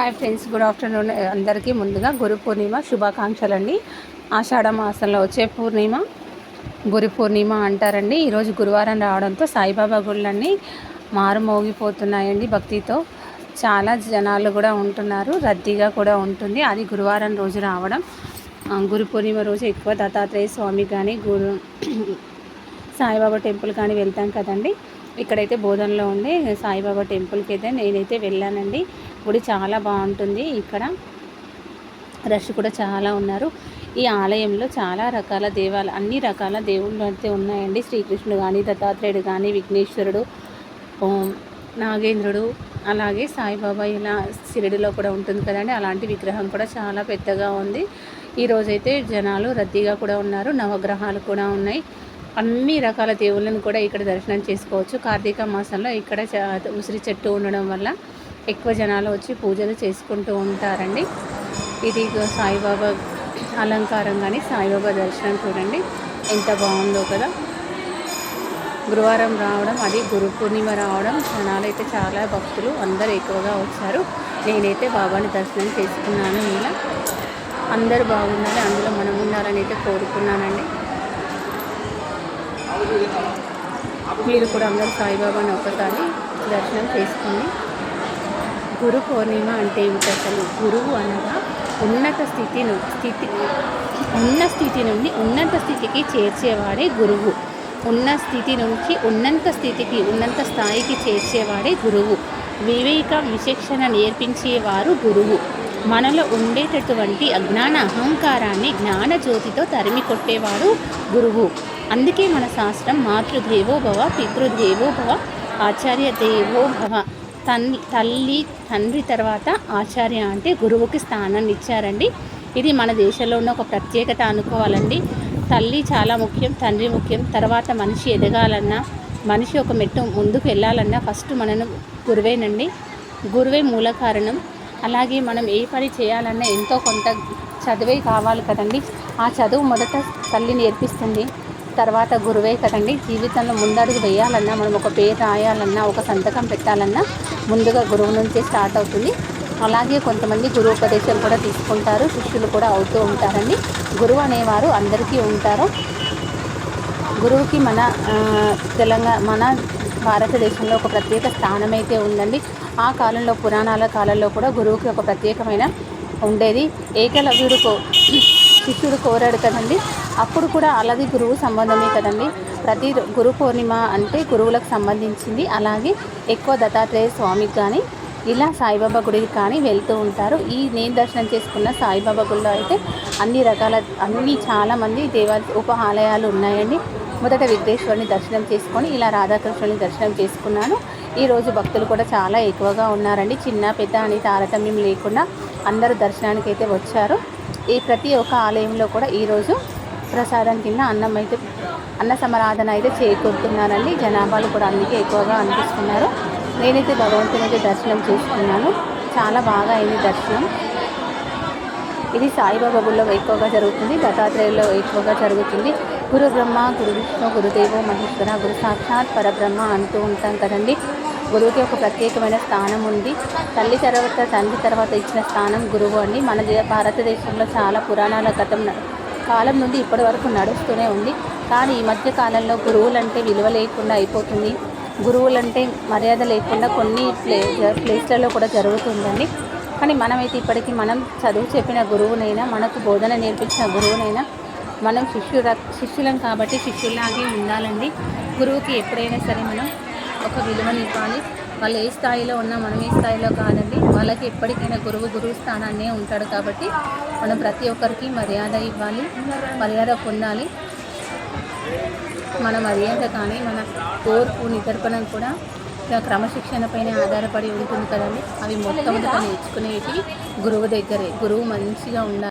Hi friends good afternoon. అందరికీ ముందుగా గురు పూర్ణిమ శుభాకాంక్షలు అండి ఆషాఢ మాసంలో వచ్చే పూర్ణిమ గురు పూర్ణిమ అంటారండి. ఈరోజు గురువారం రావడంతో సాయిబాబా గుళ్ళన్నీ మారుమోగిపోతున్నాయండి భక్తితో. చాలా జనాలు కూడా ఉంటున్నారు రద్దీగా కూడా ఉంటుంది. అది గురువారం రోజు రావడం. గురు పూర్ణిమ రోజు ఎక్కువ దత్తాత్రేయ స్వామి కానీ గురు సాయిబాబా టెంపుల్ కానీ వెళ్తాం కదండి. ఇక్కడైతే బోధనలో ఉండే సాయిబాబా టెంపుల్కి అయితే నేనైతే వెళ్ళానండి. గుడి చాలా బాగుంటుంది ఇక్కడ. రష్ కూడా చాలా ఉన్నారు. ఈ ఆలయంలో చాలా రకాల దేవాలు అన్ని రకాల దేవుళ్ళు అయితే ఉన్నాయండి. శ్రీకృష్ణుడు కానీ దత్తాత్రేయుడు కానీ విఘ్నేశ్వరుడు నాగేంద్రుడు అలాగే సాయిబాబా ఇలా షిరిడిలో కూడా ఉంటుంది కదండి. అలాంటి విగ్రహం కూడా చాలా పెద్దగా ఉంది. ఈరోజైతే జనాలు రద్దీగా కూడా ఉన్నారు. నవగ్రహాలు కూడా ఉన్నాయి. అన్ని రకాల దేవుళ్ళను కూడా ఇక్కడ దర్శనం చేసుకోవచ్చు. కార్తీక మాసంలో ఇక్కడ ఉసిరి చెట్టు ఉండడం వల్ల ఎక్కువ జనాలు వచ్చి పూజలు చేసుకుంటూ ఉంటారండి. ఇది సాయిబాబా అలంకారం కానీ సాయిబాబా దర్శనం చూడండి. ఎంత బాగుందో కదా. గురువారం రావడం అది గురు పూర్ణిమ రావడం జనాలు అయితే చాలా భక్తులు అందరు ఎక్కువగా వచ్చారు. నేనైతే బాబాని దర్శనం చేసుకున్నాను. ఇలా అందరు బాగుండాలి అందులో మనం ఉండాలని అయితే కోరుకున్నానండి. మీరు కూడా అందరూ సాయిబాబాని ఒకసారి దర్శనం చేసుకోండి గురు పూర్ణిమ అంటే ఏమిటి అసలు? గురువు అనగా ఉన్నత స్థితి స్థితి ఉన్న స్థితి నుండి ఉన్నత స్థితికి చేర్చేవాడే గురువు. ఉన్న స్థితి నుంచి ఉన్నంత స్థితికి ఉన్నంత స్థాయికి చేర్చేవాడే గురువు. వివేక విచక్షణ నేర్పించేవారు గురువు. మనలో ఉండేటటువంటి అజ్ఞాన అహంకారాన్ని జ్ఞాన జ్యోతితో తరిమి కొట్టేవాడు గురువు. అందుకే మన శాస్త్రం మాతృదేవోభవ పితృదేవోభవ ఆచార్య దేవోభవ తల్లి తల్లి తండ్రి తర్వాత ఆచార్య అంటే గురువుకి స్థానాన్ని ఇచ్చారండి. ఇది మన దేశంలో ఉన్న ఒక ప్రత్యేకత అనుకోవాలండి. తల్లి చాలా ముఖ్యం తండ్రి ముఖ్యం. తర్వాత మనిషి ఎదగాలన్నా మనిషి ఒక మెట్టు ముందుకు వెళ్ళాలన్నా ఫస్ట్ మనను గురువేనండి. గురువే మూల కారణం. అలాగే మనం ఏ పని చేయాలన్నా ఎంతో కొంత చదివే కావాలి కదండి. ఆ చదువు మొదట తల్లి నేర్పిస్తుంది. తర్వాత గురువే కదండి జీవితంలో ముందడుగు వేయాలన్నా మనం ఒక పేరు రాయాలన్నా ఒక సంతకం పెట్టాలన్నా ముందుగా గురువు నుంచే స్టార్ట్ అవుతుంది. అలాగే కొంతమంది గురువు ఉపదేశం కూడా తీసుకుంటారు శిష్యులు కూడా అవుతూ ఉంటారండి. గురువు అనేవారు అందరికీ ఉంటారు. గురువుకి మన తెలంగాణ మన భారతదేశంలో ఒక ప్రత్యేక స్థానం అయితే ఉందండి. ఆ కాలంలో పురాణాల కాలంలో కూడా గురువుకి ఒక ప్రత్యేకమైన ఉండేది. ఏకలవ్యుడు శిష్యుడు కోరాడు కదండి. అప్పుడు కూడా అలాగే గురువు సంబంధమే కదండి. ప్రతి గురు పూర్ణిమ అంటే గురువులకు సంబంధించింది. అలాగే ఎక్కువ దత్తాత్రేయ స్వామికి కానీ ఇలా సాయిబాబా గుడికి కానీ వెళ్తూ ఉంటారు. ఈ నేను దర్శనం చేసుకున్న సాయిబాబా గుడిలో అయితే అన్ని రకాల అన్ని చాలామంది దేవ ఉప ఆలయాలు ఉన్నాయండి. మొదట విఘ్నేశ్వరుని దర్శనం చేసుకొని ఇలా రాధాకృష్ణుని దర్శనం చేసుకున్నాను. ఈరోజు భక్తులు కూడా చాలా ఎక్కువగా ఉన్నారండి. చిన్న పెద్ద అని తారతమ్యం లేకుండా అందరూ దర్శనానికి అయితే వచ్చారు. ఈ ప్రతి ఒక్క ఆలయంలో కూడా ఈరోజు ప్రసాదం కింద అన్నం అయితే అన్న సమరాధన అయితే చేకూరుతున్నానండి. జనాభాలు కూడా అందుకే ఎక్కువగా అనిపిస్తున్నారు. నేనైతే భగవంతుని అయితే దర్శనం చేసుకున్నాను. చాలా బాగా అయింది దర్శనం. ఇది సాయిబాబా గుళ్ళో ఎక్కువగా జరుగుతుంది. దత్తాత్రేయుల్లో ఎక్కువగా జరుగుతుంది. గురు బ్రహ్మ గురు విష్ణు గురుదేవ మహేశ్వర గురు సాక్షాత్ పరబ్రహ్మ అంటూ ఉంటాం కదండి. గురువుకి ఒక ప్రత్యేకమైన స్థానం ఉంది. తల్లి తర్వాత తండ్రి తర్వాత ఇచ్చిన స్థానం గురువు అండి. మన భారతదేశంలో చాలా పురాణాల గతం కాలం నుండి ఇప్పటి వరకు నడుస్తూనే ఉంది. కానీ ఈ మధ్య కాలంలో గురువులంటే విలువ లేకుండా అయిపోతుంది. గురువులంటే మర్యాద లేకుండా కొన్ని ప్లే ప్లేస్లలో కూడా జరుగుతుందండి. కానీ మనమైతే ఇప్పటికీ మనం చదువు చెప్పిన గురువునైనా మనకు బోధన నేర్పించిన గురువునైనా మనం శిష్యుల శిష్యులం కాబట్టి శిష్యులాగే ఉండాలండి. గురువుకి ఎప్పుడైనా సరే మనం ఒక విలువని ఇవ్వాలి. వాళ్ళు ఏ స్థాయిలో ఉన్నా మనం ఏ స్థాయిలో కాదండి. వాళ్ళకి ఎప్పటికైనా గురువు గురువు స్థానాన్నే ఉంటాడు కాబట్టి మనం ప్రతి ఒక్కరికి మర్యాద ఇవ్వాలి మర్యాద పొందాలి. మన మర్యాద కానీ మన కోర్పు నిదర్పణం కూడా క్రమశిక్షణ పైన ఆధారపడి ఉంటుంది కదండి. అవి మొట్టమొదట నేర్చుకునేవి గురువు దగ్గరే. గురువు మంచిగా ఉండాలి.